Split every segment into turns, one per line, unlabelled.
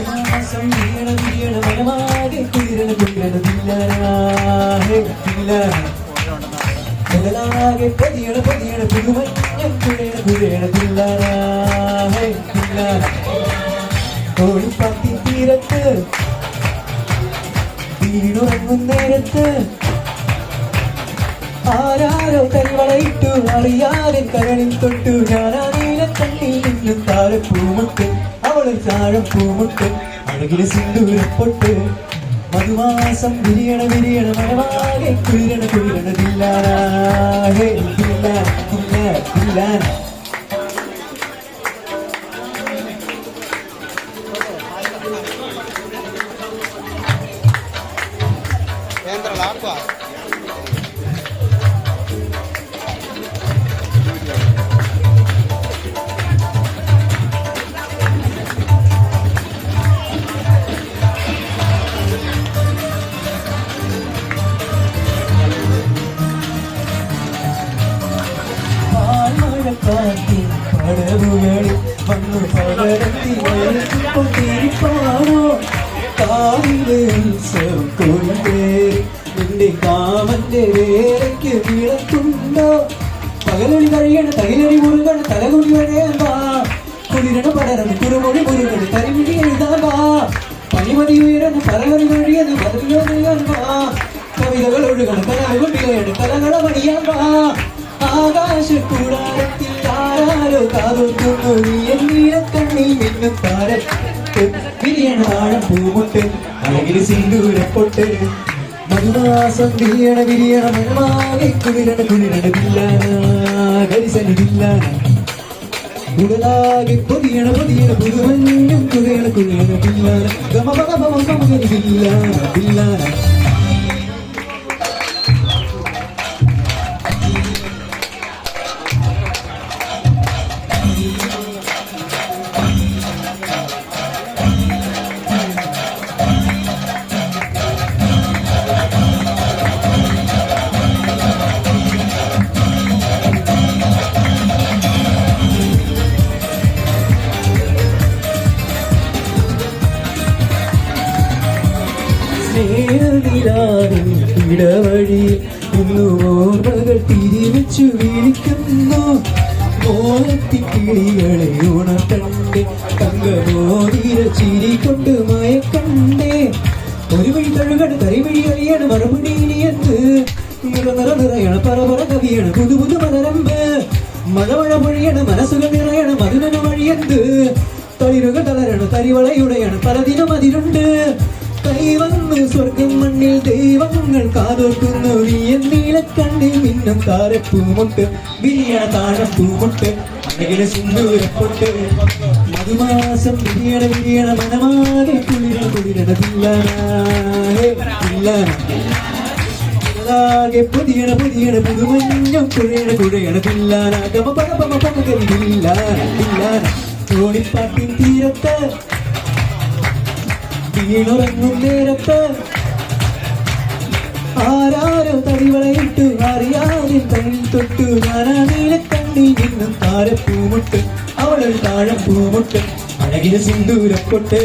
മധുമാസം വീണ വീണ മനമാകെ കുളിരണ കുളിരണ തില്ലാനാകെ തില്ലാന കടലാകെ പതിയണ പതിയണ പുതുമഞ്ഞ കുഴേണ കുഴേണ തില്ലാനാകെ തില്ലാന കോഴിപ്പാത്തി തീരത്ത് വീണുറങ്ങും നേരത്ത് ആരാരോ കരിവളയിട്ടു അറിയാതെ കരളിൽ തൊട്ടു. ഞാനാ നീല കണ്ണിൽ നിന്നും താഴെ പൂമുട്ട് അവൾ താഴെ പൂമുട്ട് അഴകിലെ സിന്ദൂരപ്പൊട്ട് മധുമാസം വിരിയണ വിരിയണ മഴവാകെ കുളിരണ കുളിരണ ദില്ലാനാഹേ ദില്ലാന ദില്ലാന ദില്ലാന
Entra lá,
പാൽമഴക്കാറ്റിൻ പടവുകളിൽ വന്നു പകരത്തി കൊണ്ടിരിപ്പാണോ കാവിലെ ഉത്സവം കൊണ്ടേ കാമന്റെ വേലയ്ക്ക് വിളക്കുണ്ടോ പകലൊളി കഴിയണ തകിലൊളി മുറുകണ തലകുടി വഴയാൻ വാ കുളിരണ പടരണം കുറുമൊഴി മുറുകണ കരിമിടി എഴുതാൻ വാ പനിമതി ഉയരണ പലവരി വഴിയത് പതിലോ കവിതകൾ ഒഴുകണം. വിളയണം കാതോക്കുന്നു നീ എന്നീരക്കണ്ണിൽ മിന്നും താരത്ത് വിരിയണ ആഴം പൂമുട്ട് അഴകിൽ സിന്ദൂരപ്പൊട്ട് മധുമാസം വിരിയണ വിരിയണ മണമാകെ കുളിരണ കുളിരണ വില്ലാന കരിസനി വില്ലാന ഉടലാകെ പൊതിയണ പൊതിയണ പുതുമഞ്ഞും കുളിരണ കുളിരണ വില്ലാന ഗമ ഗമ ഗമ ഗമ വില്ലാന വില്ലാന സ്നേഹനിലാവിൻ ഇടവഴി. ഇന്നു ഓർമ്മകൾ തിരിവെച്ചു വിളിക്കുന്നു. മോഹത്തിക്കിളികളെ ഉണർത്തണ്ടേ. തങ്കമോതിര ചിരി കൊണ്ട് മയക്കണ്ടേ. ഒരു വഴി തഴുകണ തരിവഴി അറിയാണ് മറുപടി ഇനിയത്ത് നിറ നിറ നിറയണ പറ പറ കവിയാണ് പുതു പുതു മലരമ്പ് മഴ മഴ പൊഴിയണ മനസ്സുകൾ നിറയണ മധുരന വഴിയന്ത്? തളിരുകൾ തളരണ തരിവളയുടയണ പലതിനും അതിരുണ്ട്. കൈവന്ന് സ്വർഗം മണ്ണിൽ ദൈവങ്ങൾ കാതോർക്കുന്നു നീ നീലക്കണ്ണിൽ മിന്നും താരപ്പൂമുട്ട് വിരിയണ താഴപ്പൂമുട്ട് അഴകിലെ സിന്ദൂരപ്പൊട്ട്. മധുമാസം വിരിയണ വിരിയണ മനമാകെ കുളിരണ കുളിരണ പിള്ളാനേ പിള്ളാന ാകെ പുതിയണ പുതിയണ പുതുമഞ്ഞം കുഴയണ കുഴയണ പിള്ളാന ഗമ പമ പമ പമ കരി പിള്ളാന പിള്ളാന തോണിപ്പാട്ടിൻ തീരത്ത് വീണുറങ്ങും നേരത്ത്. ആരാരോ തടിവളയിട്ടു അറിയാതെ തന്നിൽ തൊട്ടു ഞാനാ കണ്ണി നിന്നും താരപ്പൂമുട്ട് അവളൊരു താഴപ്പൂമുട്ട് അഴകിന് സിന്ദൂരപ്പൊട്ട്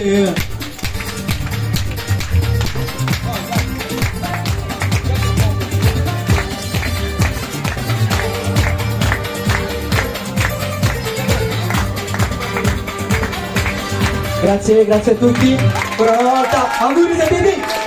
grazie grazie a tutti. Ancora volta auguri da Bibi.